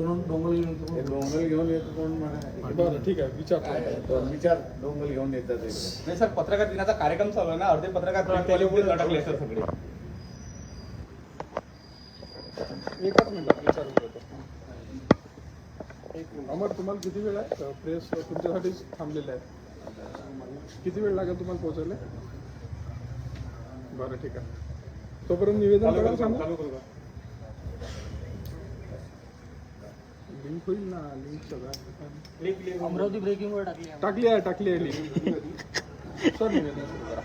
Dongle dongle घेऊन हे dongle येतो कोण म्हणा ठीक आहे विचार दोन विचार डोंगल घेऊन येतात नाही सर पत्रकार दिनाचा कार्यक्रम चालू आहे ना अर्धे पत्रकार अडकले सर सगळे एकच मिनिटात विचारून घेतो एक मिनिट. अमर तुम्हाला किती वेळ आहे? प्रेस तुमच्यासाठीच थांबलेले आहे. किती वेळ लागेल तुम्हाला पोहोचायला? बरं ठीक आहे. तोपर्यंत निवेदन करायला सांगू. लिंक होईल ना? लिंक सगळं. अमरावती ब्रेकिंग वर टाकली आहे. टाकली आहे टाकली आहे लिंक सर निवेदन सुरू करा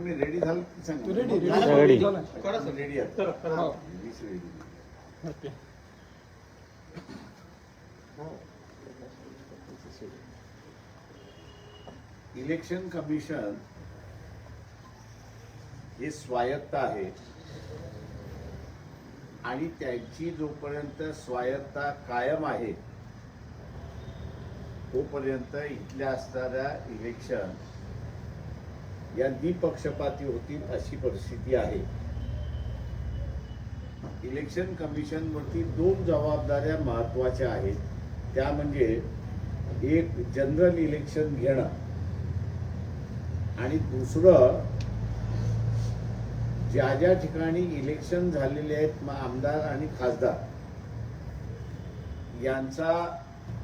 तुम्ही रेडी झाल की सांगा. रेडी? रेडी करा सर रेडी आहे वीस रेडी ओके. इलेक्शन कमिशन हे स्वायत्त आहे. आणि त्यांची जोपर्यंत स्वायत्ता कायम आहे तोपर्यंत इथल्या असणाऱ्या इलेक्शन या निपक्षपाती होतील अशी परिस्थिती आहे. इलेक्शन कमिशनवरती दोन जबाबदाऱ्या महत्त्वाच्या आहेत. त्या म्हणजे एक जनरल इलेक्शन घेणं आणि दुसरं ज्या ज्या ठिकाणी इलेक्शन झालेले आहेत आमदार आणि खासदार यांचा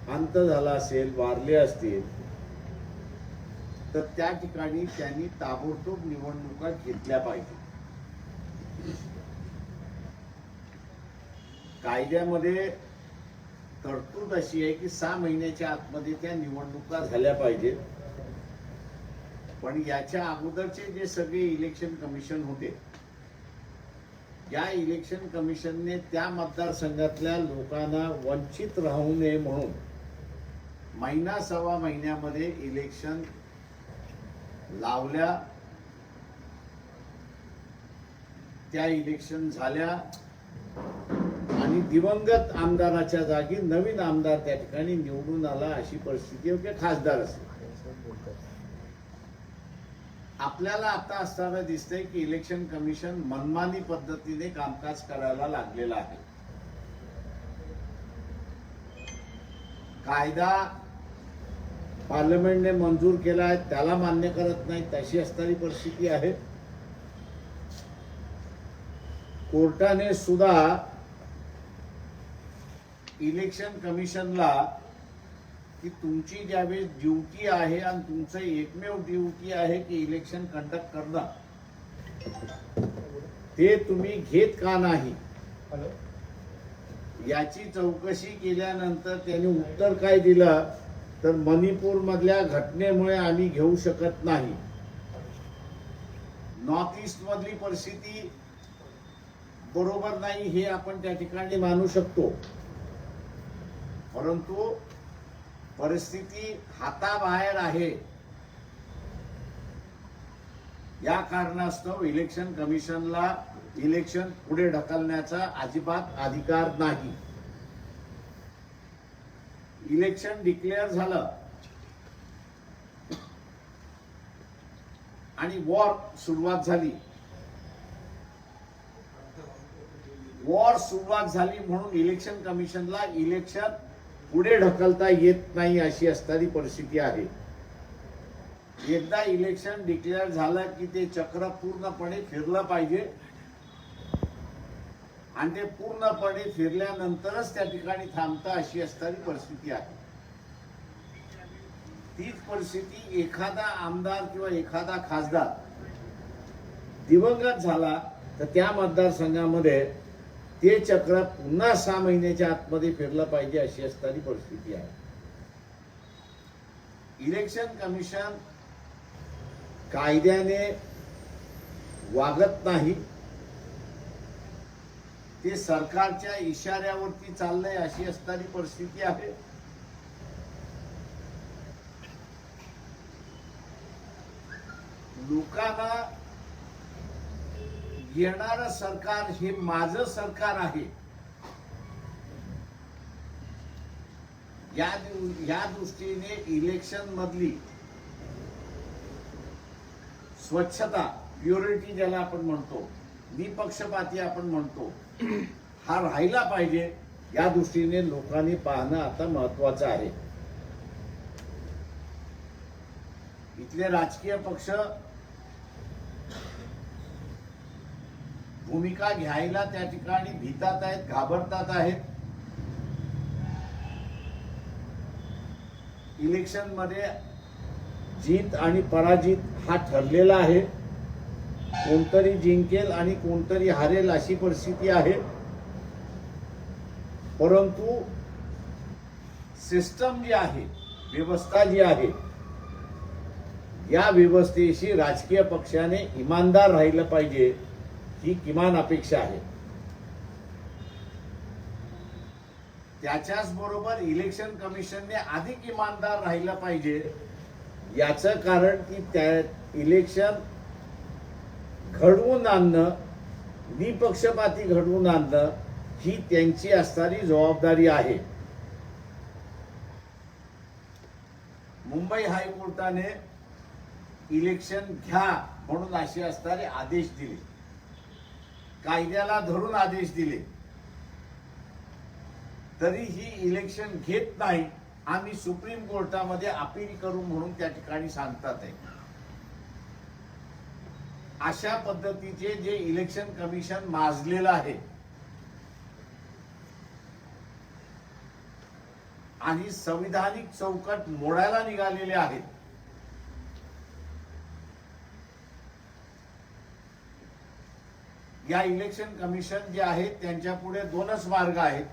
अंत झाला असेल वारले असतील तर त्या ठिकाणी त्यांनी ताबडतोब निवडणुका घेतल्या पाहिजे कायद्यामध्ये तरतूद अशी आहे की सहा महिन्याच्या आतमध्ये त्या निवडणुका झाल्या पाहिजेत. पण याच्या अगोदरचे जे सगळे इलेक्शन कमिशन होते या इलेक्शन कमिशनने त्या मतदारसंघातल्या लोकांना वंचित राहू नये म्हणून महिना सव्वा महिन्यामध्ये इलेक्शन लावल्या. त्या इलेक्शन झाल्या. आणि दिवंगत आमदाराच्या जागी नवीन आमदार त्या ठिकाणी निवडून आला अशी परिस्थिती किंवा खासदार असेल. आपल्याला आता असताना दिसतंय की इलेक्शन कमिशन मनमानी पद्धतीने कामकाज करायला लागलेलं आहे. कायदा पार्लमेंटने मंजूर केला आहे त्याला मान्य करत नाही तशी असणारी परिस्थिती आहे. कोर्टाने सुद्धा इलेक्शन कमिशनला की तुमची ज्यावेळेस ड्युटी आहे आणि तुमचं एकमेव ड्युटी आहे की इलेक्शन कंडक्ट करणं ते तुम्ही घेत का नाही? याची चौकशी केल्यानंतर त्यांनी उत्तर काय दिलं? तर मणिपूर मधल्या घटनेमुळे आम्ही घेऊ शकत नाही. नॉर्थ ईस्ट मधली परिस्थिती बरोबर नाही हे आपण त्या ठिकाणी मानू शकतो. परंतु परिस्थिती हाताबाहेर आहे. या कारणास्तव इलेक्शन कमिशनला इलेक्शन पुढे ढकलण्याचा अजिबात अधिकार नाही. इलेक्शन डिक्लेअर झालं. आणि वॉर सुरुवात झाली. वॉर सुरुवात झाली म्हणून इलेक्शन कमिशनला इलेक्शन पुढे ढकलता येत नाही अशी असणारी परिस्थिती आहे. एकदा इलेक्शन डिक्लेअर झालं की ते चक्र पूर्णपणे फिरलं पाहिजे. आणि ते पूर्णपणे फिरल्यानंतरच त्या ठिकाणी थांबतं अशी असणारी परिस्थिती आहे. तीच परिस्थिती एखादा आमदार किंवा एखादा खासदार दिवंगत झाला तर त्या मतदारसंघामध्ये ते चक्र पुन्हा सहा महिन्याच्या आतमध्ये फिरलं पाहिजे अशी असणारी परिस्थिती आहे. इलेक्शन कमिशन कायद्याने वागत नाही. ते सरकारच्या इशाऱ्यावरती चाललंय अशी असणारी परिस्थिती आहे. लोकांना येणार सरकार हे माझं सरकार आहे. या या दृष्टीने इलेक्शन मधली स्वच्छता प्युरिटी ज्याला आपण म्हणतो निपक्षपाती आपण म्हणतो हा राहिला पाहिजे. या दृष्टीने लोकांनी पाहणं आता महत्वाचं आहे. इथले राजकीय पक्ष भूमिका घ्यायला त्या ठिकाणी भीतात आहेत घाबरतात आहेत. इलेक्शनमध्ये जीत आणि पराजित हा ठरलेला आहे. कोणतरी जिंकेल आणि कोणतरी हारेल अशी परिस्थिती आहे. परंतु सिस्टम जी आहे व्यवस्था जी आहे या व्यवस्थेशी राजकीय पक्षाने इमानदार राहिलं पाहिजे ही किमान अपेक्षा आहे. त्याच्याच बरोबर इलेक्शन कमिशनने अधिक इमानदार राहिलं पाहिजे याचं कारण की त्या इलेक्शन घडवून आणणं निपक्षपाती घडवून आणणं ही त्यांची असणारी जबाबदारी आहे. मुंबई हायकोर्टाने इलेक्शन घ्या म्हणून असे असणारे आदेश दिले. कायद्याला धरून आदेश दिले. तरी ही इलेक्शन घेत नाही आम्ही सुप्रीम कोर्टामध्ये अपील करू म्हणून त्या ठिकाणी सांगतात आहे अशा पद्धतीचे जे इलेक्शन कमिशन माजलेलं आहे. आणि संविधानिक चौकट मोडायला निघालेले आहेत. या इलेक्शन कमिशन जे आहे त्यांच्या पुढे दोनच मार्ग आहेत.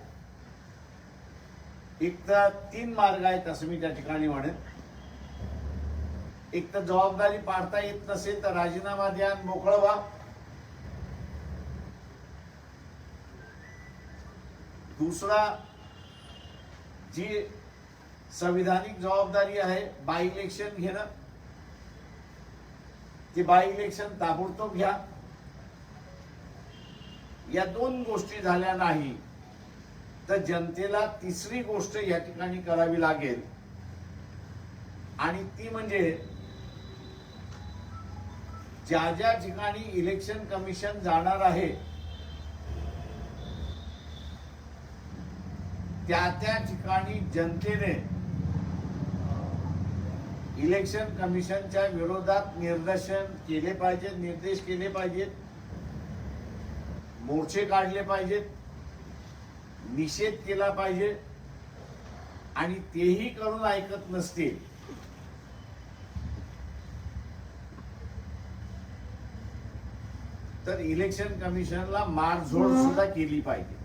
एक तर तीन मार्ग आहेत असं मी त्या ठिकाणी म्हणेन. एक तर जबाबदारी पाडता येत नसेल तर राजीनामा द्या आणि मोकळं व्हा. दुसरा जी संविधानिक जबाबदारी आहे बाय इलेक्शन घेणं. ते बाय इलेक्शन ताबडतोब घ्या. या दोन गोष्टी झाल्या नाही तर जनतेला तिसरी गोष्ट या ठिकाणी करावी लागेल. आणि ती म्हणजे ज्या ज्या ठिकाणी इलेक्शन कमिशन जाणार आहे त्या त्या ठिकाणी जनतेने इलेक्शन कमिशनच्या विरोधात निर्देशन केले पाहिजेत निर्देश केले पाहिजेत मोर्चे काढले पाहिजेत निषेध केला पाहिजे आणि तेही करून ऐकत नसतील तर इलेक्शन कमिशनला मारझोड सुद्धा केली पाहिजे.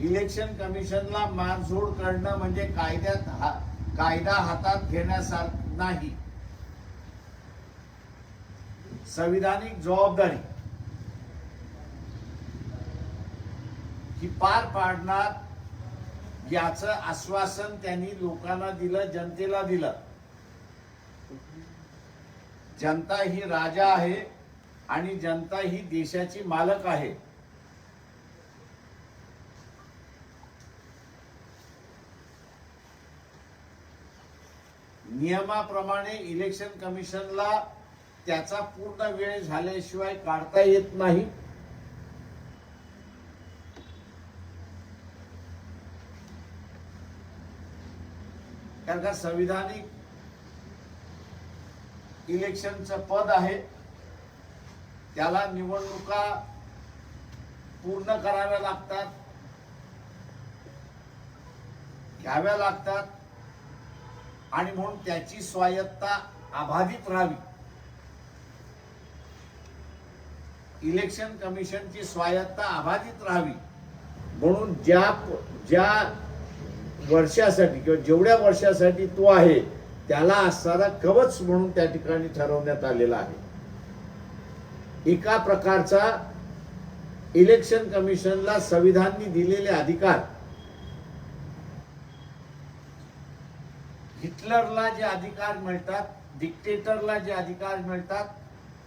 इलेक्शन कमिशनला मारझोड करणं म्हणजे कायद्यात हा- कायदा हातात घेण्यासारखं नाही. संविधानिक जबाबदारी. ही पार पाडणार याचं आश्वासन त्यांनी लोकांना दिलं जनतेला दिलं. जनता ही राजा आहे आणि जनता ही देशाची मालक आहे. नियमाप्रमाणे इलेक्शन कमिशनला त्याचा पूर्ण वेळ झाल्याशिवाय काढता येत नाही. कारण का संविधानिक इलेक्शनचं पद आहे. त्याला निवडणुका पूर्ण कराव्या लागतात. घ्याव्या लागतात. आणि म्हणून त्याची स्वायत्ता अबाधित राहावी. इलेक्शन कमिशनची स्वायत्ता अबाधित राहावी. म्हणून ज्या ज्या वर्षासाठी किंवा जेवढ्या वर्षासाठी तो आहे त्याला असणारा कवच म्हणून त्या ठिकाणी ठरवण्यात आलेला आहे. एका प्रकारचा इलेक्शन कमिशनला संविधानने दिलेले अधिकार. हिटलरला जे अधिकार मिळतात डिक्टेटरला जे अधिकार मिळतात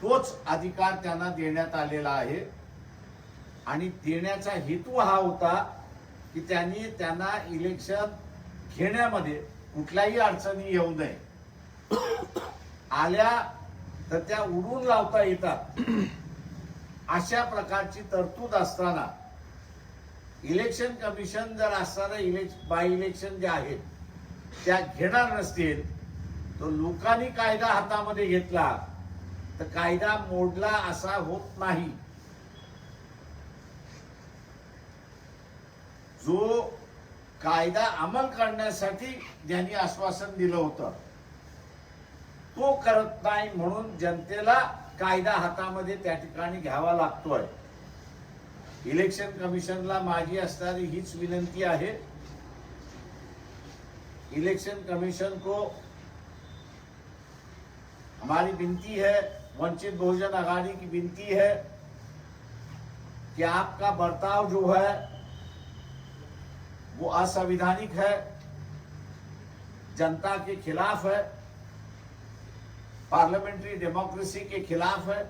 तोच अधिकार त्यांना देण्यात आलेला आहे. आणि देण्याचा हेतू हा होता की त्यांनी त्यांना इलेक्शन घेण्यामध्ये कुठल्याही अडचणी येऊ नये. आल्या तर त्या उडून लावता येतात. अशा प्रकारची तरतूद असताना इलेक्शन कमिशन जर असताना इलेक्शन बाय इलेक्शन जे आहेत त्या घेणार नसतील तर लोकांनी कायदा हातामध्ये घेतला तर कायदा मोडला असा होत नाही. जो कायदा अंमल करण्यासाठी ज्यांनी आश्वासन दिलं होतं. तो करत नाही म्हणून जनतेला कायदा हातामध्ये त्या ठिकाणी घ्यावा लागतोय. इलेक्शन कमिशनला माझी असणारी हीच विनंती आहे. इलेक्शन कमीशन को हमारी विनती है वंचित बहुजन आघाड़ी की विनती है कि आपका बर्ताव जो है वो असंवैधानिक है, जनता के खिलाफ है, पार्लियामेंट्री डेमोक्रेसी के खिलाफ है।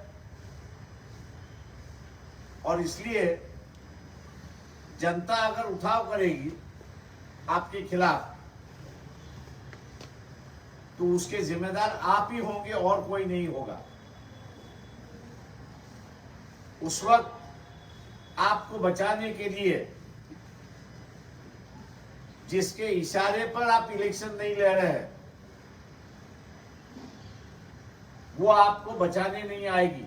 और इसलिए जनता अगर उठाव करेगी आपके खिलाफ तो उसके जिम्मेदार आप ही होंगे और कोई नहीं होगा। उस वक्त आपको बचाने के लिए जिसके इशारे पर आप इलेक्शन नहीं ले रहे हैं, वो आपको बचाने नहीं आएगी।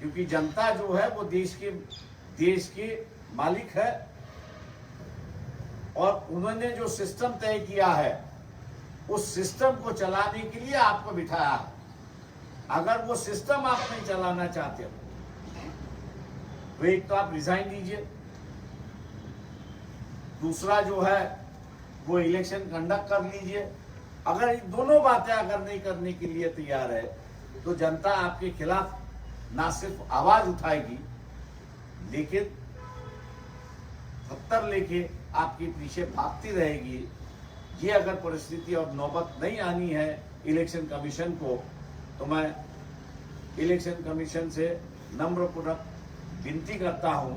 क्योंकि जनता जो है, वो देश के देश के मालिक है। और उन्होंने जो सिस्टम तय किया है, उस सिस्टम को चलाने के लिए आपको बिठाया है। अगर वो सिस्टम आप नहीं चलाना चाहते हो तो एक तो आप रिजाइन दीजिए। दूसरा जो है, वो इलेक्शन कंडक्ट कर लीजिए। अगर दोनों बातें अगर नहीं करने के लिए तैयार है तो जनता आपके खिलाफ ना सिर्फ़ आवाज़ उठाएगी, लेकिन पत्थर लेके आपके पीछे भागती रहेगी। ये अगर परिस्थिति और नौबत नहीं आनी है इलेक्शन कमीशन को तो मैं इलेक्शन कमीशन से नम्रपूर्वक विनती करता हूँ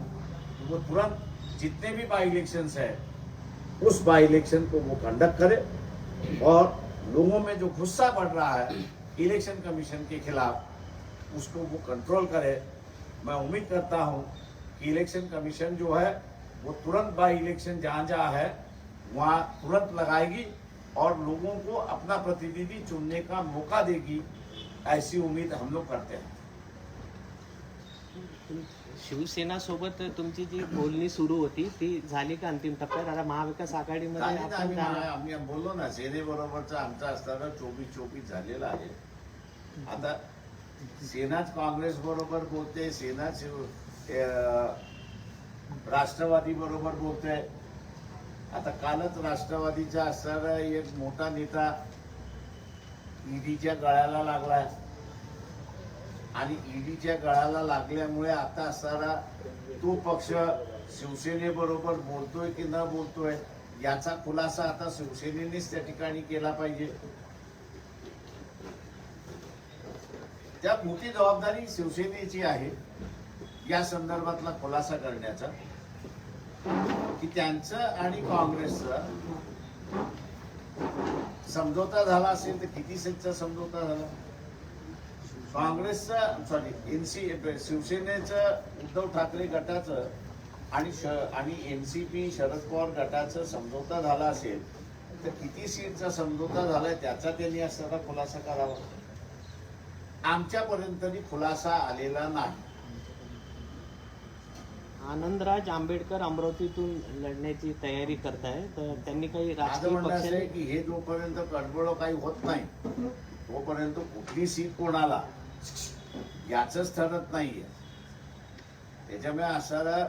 वो तुरंत जितने भी बाई इलेक्शन है, उस बाई इलेक्शन को वो कंडक्ट करे। और लोगों में जो गुस्सा बढ़ रहा है इलेक्शन कमीशन के खिलाफ, उसको वो कंट्रोल करे। मैं उम्मीद करता हूँ कि इलेक्शन कमीशन जो है, वो तुरंत बाई इलेक्शन जहाँ जहाँ है, वहाँ तुरंत लगाएगी और लोगों को अपना प्रतिनिधि चुनने का मौका देगी, ऐसी उम्मीद हम लोग करते हैं। शिवसेना सोबत तुमची जी बोलणी सुरू होती ती झाली का अंतिम टप्प्यात? आता महाविकास आघाडीमध्ये झाली ना, आपण आम्ही. आम्ही बोललो ना सेनेबरोबरचा आमचा असताना चोवीस चोवीस झालेला आहे. आता सेनाच काँग्रेस बरोबर बोलते सेना शिव अं, राष्ट्रवादी बरोबर बोलते. आता कालच राष्ट्रवादीचा असणारा एक मोठा नेता ईडीच्या गळ्याला लागलाय. आणि ईडीच्या गळाला लागल्यामुळे आता सारा तो पक्ष शिवसेनेबरोबर बोलतोय की न बोलतोय याचा खुलासा आता शिवसेनेनेच त्या ठिकाणी केला पाहिजे. त्या मोठी जबाबदारी शिवसेनेची आहे या संदर्भातला खुलासा करण्याचा की त्यांचं आणि काँग्रेसचं समझोता झाला असेल तर किती सेटचा समझोता झाला? काँग्रेसचं सॉरी एनसी शिवसेनेचं उद्धव ठाकरे गटाचं आणि श आणि एनसीपी शरद पवार गटाचं समझोता झाला असेल तर किती सीटचा समझोता झालाय त्याचा त्यांनी असताना खुलासा करावा. आमच्यापर्यंत खुलासा आलेला नाही. आनंदराज आंबेडकर अमरावतीतून लढण्याची तयारी करताय तर त्यांनी काही राजकीय की हे जोपर्यंत कडबड काही होत नाही तोपर्यंत कुठली सीट कोणाला? याचंच ठरत नाहीये. त्याच्यामुळे असणारा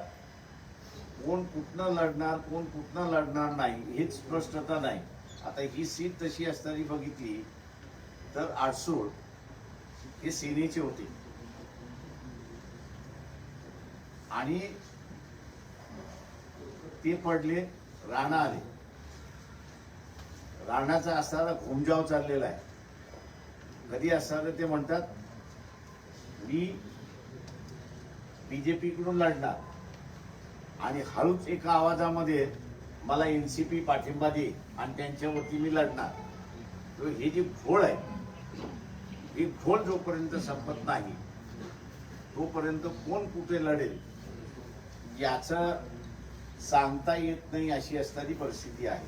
कोण कुठनं लढणार कोण कुठनं लढणार नाही हेच स्पष्टता नाही. आता ही सीट तशी असणारी बघितली तर आडसूळ हे सेनेचे होते. आणि ते पडले राणा आले राणाचा असणारा घुमजाव चाललेला आहे. कधी असणार ते म्हणतात? मी बी जे पीकडून लढणार. आणि हळूच एका आवाजामध्ये मला एन सी पी पाठिंबा दे आणि त्यांच्यावरती मी लढणार. तर हे जी घोळ आहे ही घोळ जोपर्यंत संपत नाही तोपर्यंत कोण कुठे लढेल याचं सांगता येत नाही अशी असणारी परिस्थिती आहे.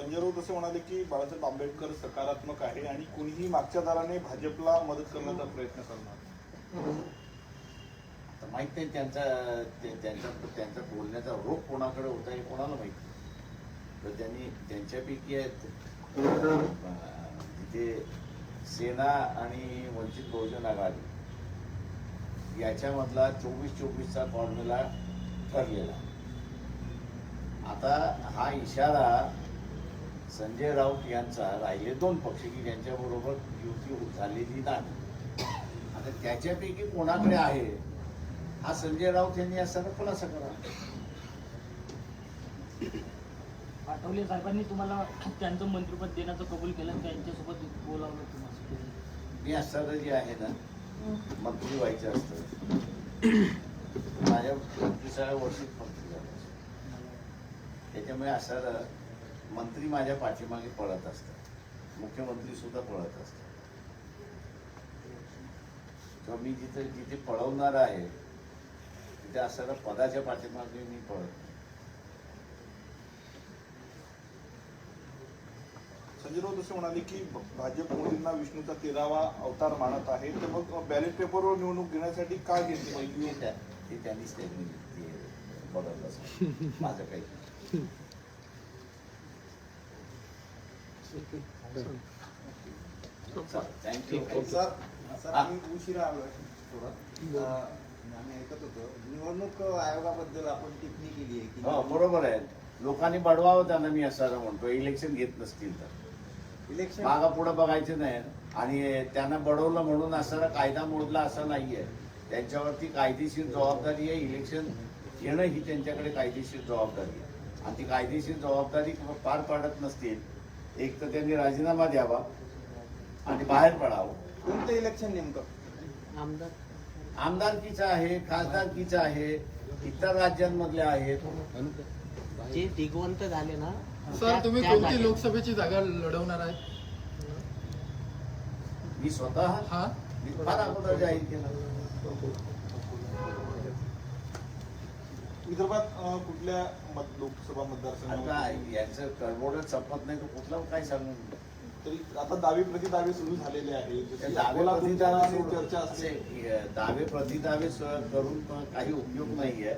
संजय राऊत असे म्हणाले की बाळासाहेब आंबेडकर सकारात्मक आहे आणि कोणीही मागच्या दाराने भाजपला मदत करण्याचा प्रयत्न करणार. माहीत नाही त्यांचा त्यांचा त्यांचा बोलण्याचा रोग कोणाकडे होता हे कोणाला माहिती तर त्यांनी त्यांच्यापैकी आहेत तिथे सेना आणि वंचित बहुजन आघाडी. याच्यामधला चोवीस चोवीसचा फॉर्म्युला ठरलेला. आता हा इशारा संजय राऊत यांचा राहिले दोन पक्ष की ज्यांच्याबरोबर युती झालेली नाही. आता त्याच्यापैकी कोणाकडे आहे? हा संजय राऊत यांनी असताना खुलासा करा. आठवले साहेबांनी तुम्हाला त्यांचं मंत्रिपद देण्याचं कबूल केलं त्यांच्यासोबत बोलावलं तुम्हाला. मी असताना जे आहे ना मंत्री व्हायचं असतं. माझ्या पंचवीसाव्या वर्षीच मंत्री झालो. त्याच्यामुळे असं मंत्री माझ्या पाठीमागे पळत असतात मुख्यमंत्री सुद्धा पळत असतात किंवा मी जिथे जिथे पळवणार आहे तिथे असताना पदाच्या पाठीमागे मी पळत नाही. संजय राऊत असे म्हणाले की भाजप मोदींना विष्णूचा तेरावा अवतार मानत आहे तर मग बॅलेट पेपरवर निवडणूक घेण्यासाठी का घेतली पाहिजे ते त्या- ते त्यांनीच त्यांनी. माझं काही थँक्यू सर सर हा. आम्ही उशिरा आलो थोडं. अं, आम्ही ऐकत होतो. निवडणूक आयोगाबद्दल आपण टिप्पणी केली आहे की हो बरोबर आहे. लोकांनी बडवावं त्यांना मी असं म्हणतो. इलेक्शन घेत नसतील तर. इलेक्शन? मागा पुढे बघायचं नाही. आणि त्यांना बडवलं म्हणून असं कायदा मोडला असं नाहीये. त्यांच्यावरती कायदेशीर जबाबदारी आहे. इलेक्शन घेणं ही त्यांच्याकडे कायदेशीर जबाबदारी आहे. आणि ती कायदेशीर जबाबदारी पार पाडत नसतील एक तर त्यांनी राजीनामा द्यावा आणि बाहेर पडावं. कोणतं इलेक्शन नेमकं? आमदार. आमदारकीचं आहे खासदारकीचं आहे इतर राज्यांमधले आहेत. जे दिगवंत झाले ना सर तुम्ही कोणती लोकसभेची जागा लढवणार आहे? मी स्वतः? हा? मी फार अगोदर जाहीर केलं. विदर्भात अं, कुठल्या मत लोकसभा आता मतदारसंघात यांचं कडबोडच संपत नाही तर कुठला काय सांगू? तरी आता दावे प्रतिदावे सुरू झालेले आहेत. जशी दावे अकोला तुमच्या चर्चा असते. दावे प्रतिदावे स- करून पण काही उपयोग नाहीये.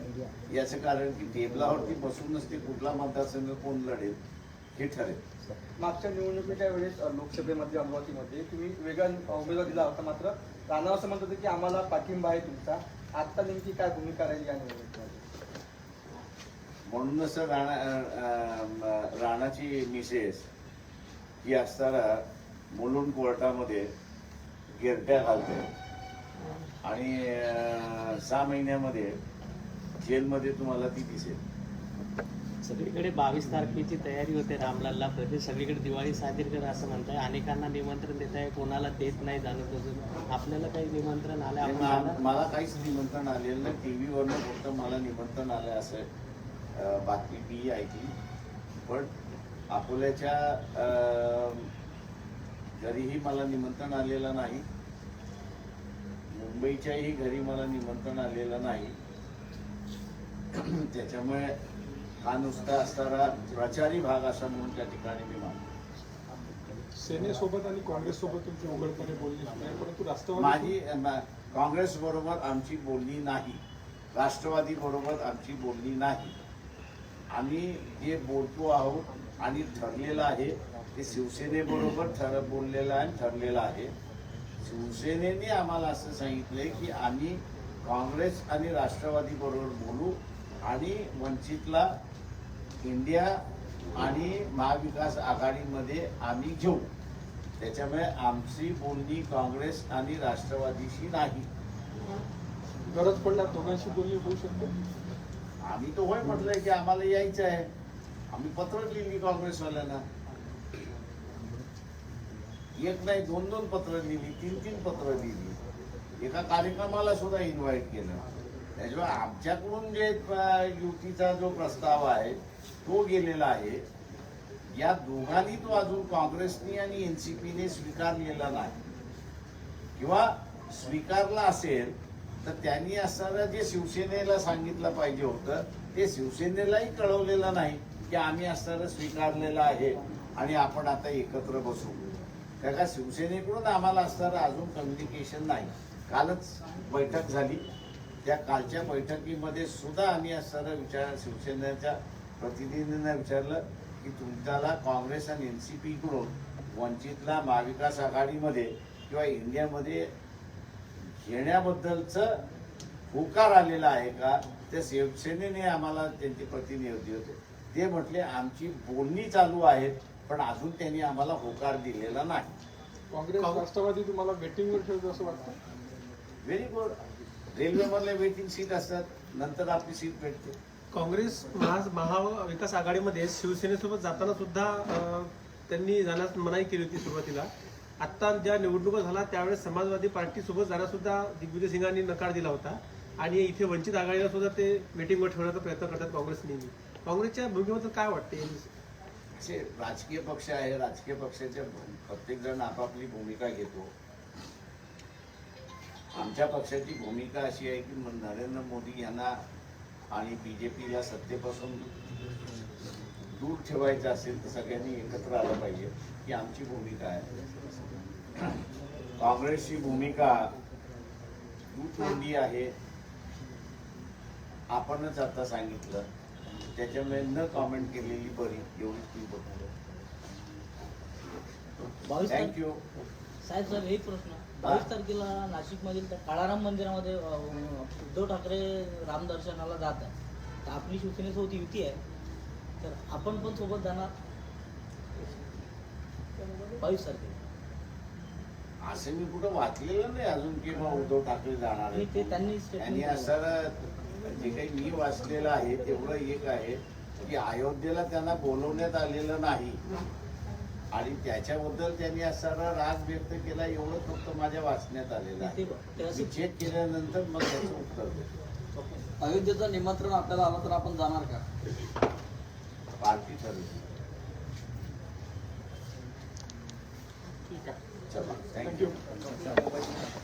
याचं कारण की टेबलावरती बसूनच ते कुठला मतदारसंघ कोण लढेल हे ठरेल. मागच्या निवडणुकीच्या वेळेस अ, लोकसभेमध्ये अमरावतीमध्ये तुम्ही वेगळा उमेदवार दिला होता मात्र राणा असं म्हणत होते की आम्हाला पाठिंबा आहे तुमचा. आता नेमकी काय भूमिका राहील या निवडणुकीमध्ये म्हणूनच राणा राणाची मिसेस ही असताना मुलुंड कोर्टामध्ये गिरट्या घालते. आणि सहा महिन्यामध्ये जेलमध्ये तुम्हाला ती दिसेल. सगळीकडे बावीस तारखेची तयारी होते रामलालला प्रति सगळीकडे दिवाळी साजरी करा असं म्हणताय. अनेकांना निमंत्रण देत आहे कोणाला देत नाही जाणून बुजून आपल्याला काही निमंत्रण आलं? मला काहीच निमंत्रण आलेलं नाही. टी व्हीवरनं फक्त मला निमंत्रण आलं असं बातमी मी ऐकली. पण अकोल्याच्या घरीही मला निमंत्रण आलेलं नाही. मुंबईच्याही घरी मला निमंत्रण आलेलं नाही. त्याच्यामुळे हा नुसता असणारा प्रचारी भाग असा म्हणून त्या ठिकाणी मी मानतो. सेनेसोबत आणि काँग्रेससोबत तुमची उघडपणे बोलली नाही परंतु राष्ट्रवादी माझी काँग्रेस बरोबर आमची बोलणी नाही. राष्ट्रवादी बरोबर आमची बोलणी नाही. आम्ही जे बोलतो आहोत आणि ठरलेलं आहे. ते शिवसेनेबरोबर ठर बोललेलं आहे आणि ठरलेलं आहे. शिवसेनेने आम्हाला असं सांगितलंय की आम्ही काँग्रेस आणि राष्ट्रवादी बरोबर बोलू आणि वंचितला इंडिया आणि महाविकास आघाडीमध्ये आम्ही घेऊ. त्याच्यामुळे आमची बोलणी काँग्रेस आणि राष्ट्रवादीशी नाही. गरज पडल्यास दोघांशी बोलणी होऊ शकते. आम्ही तो होय म्हटलंय की आम्हाला यायचं आहे. आम्ही पत्र लिहिली काँग्रेसवाल्यांना. एक नाही दोन दोन पत्र लिहिली तीन तीन पत्र लिहिली. एका कार्यक्रमाला सुद्धा इन्व्हाइट केलं. त्याशिवाय आमच्याकडून जे युतीचा जो प्रस्ताव आहे तो गेलेला आहे. या दोघांनी तो अजून काँग्रेसनी आणि एन सी पीने स्वीकारलेला नाही. किंवा स्वीकारला असेल तर त्यांनी असताना जे शिवसेनेला सांगितलं पाहिजे होतं ते शिवसेनेलाही कळवलेलं नाही की आम्ही असताना स्वीकारलेलं आहे आणि आपण आता एकत्र बसू. त्या का शिवसेनेकडून आम्हाला असताना अजून कम्युनिकेशन नाही. कालच बैठक झाली. त्या कालच्या बैठकीमध्ये सुद्धा आम्ही असताना विचार शिवसेनेच्या प्रतिनिधींना विचारलं की तुमच्याला काँग्रेस आणि एन सी पीकडून वंचितला महाविकास आघाडीमध्ये किंवा इंडियामध्ये घेण्याबद्दलचं होकार आलेला आहे का त्या शिवसेनेने आम्हाला त्यांचे प्रतिनिधी होते. ते म्हटले आमची बोलणी चालू आहेत पण अजून त्यांनी आम्हाला होकार दिलेला नाही. काँग्रेस राष्ट्रवादी तुम्हाला वेटिंगवर ठेवतो असं वाटतं? व्हेरी गुड रेल्वेमधले वेटिंग सीट असतात नंतर आपली सीट भेटते. काँग्रेस महा महाविकास आघाडीमध्ये शिवसेनेसोबत जाताना सुद्धा त्यांनी जाण्यास मनाई केली होती सुरुवातीला. आत्ता ज्या निवडणुका झाल्या त्यावेळेस समाजवादी पार्टीसोबत जाण्यास सुद्धा दिग्विजय सिंगांनी नकार दिला होता. आणि इथे वंचित आघाडीला सुद्धा ते वेटिंगवर ठेवण्याचा प्रयत्न करतात काँग्रेस नेहमी. काँग्रेसच्या भूमिकेबद्दल काय वाटते असे राजकीय पक्ष आहे. राजकीय पक्षाच्या प्रत्येक जण आपापली भूमिका घेतो. आमच्या पक्षाची भूमिका अशी आहे की नरेंद्र मोदी यांना आणि बीजेपीला सत्तेपासून दूर ठेवायचं असेल तर सगळ्यांनी एकत्र आलं पाहिजे ही आमची भूमिका आहे. काँग्रेसची भूमिका दूधवंडी आहे. आपणच आता सांगितलं. त्याच्यामुळे न कॉमेंट केलेली बरी. एवढीच मी तारखे थँक्यू साहेब सर एक प्रश्न. बावीस तारखेला नाशिकमधील त्या काळाराम मंदिरामध्ये उद्धव ठाकरे रामदर्शनाला जात आहे तर आपली शिवसेनेसोबत युती आहे. तर आपण पण सोबत जाणार? बावीस तारखेला. असं मी कुठं वाचलेलं नाही अजून की बा उद्धव ठाकरे जाणार आणि ते. त्यांनी स्टेटमेंट असं जे काही मी वाचलेलं आहे तेवढं एक आहे की अयोध्येला त्यांना बोलवण्यात आलेलं नाही. आणि त्याच्याबद्दल त्यांनी असताना राग व्यक्त केला एवढं फक्त माझ्या वाचण्यात आलेलं आहे. ते मी असं चेक केल्यानंतर मग त्याचं उत्तर देतो. अयोध्येचं निमंत्रण आपल्याला आलं तर आपण जाणार का? पार्टी ठरली ठीक आहे चला थँक्यू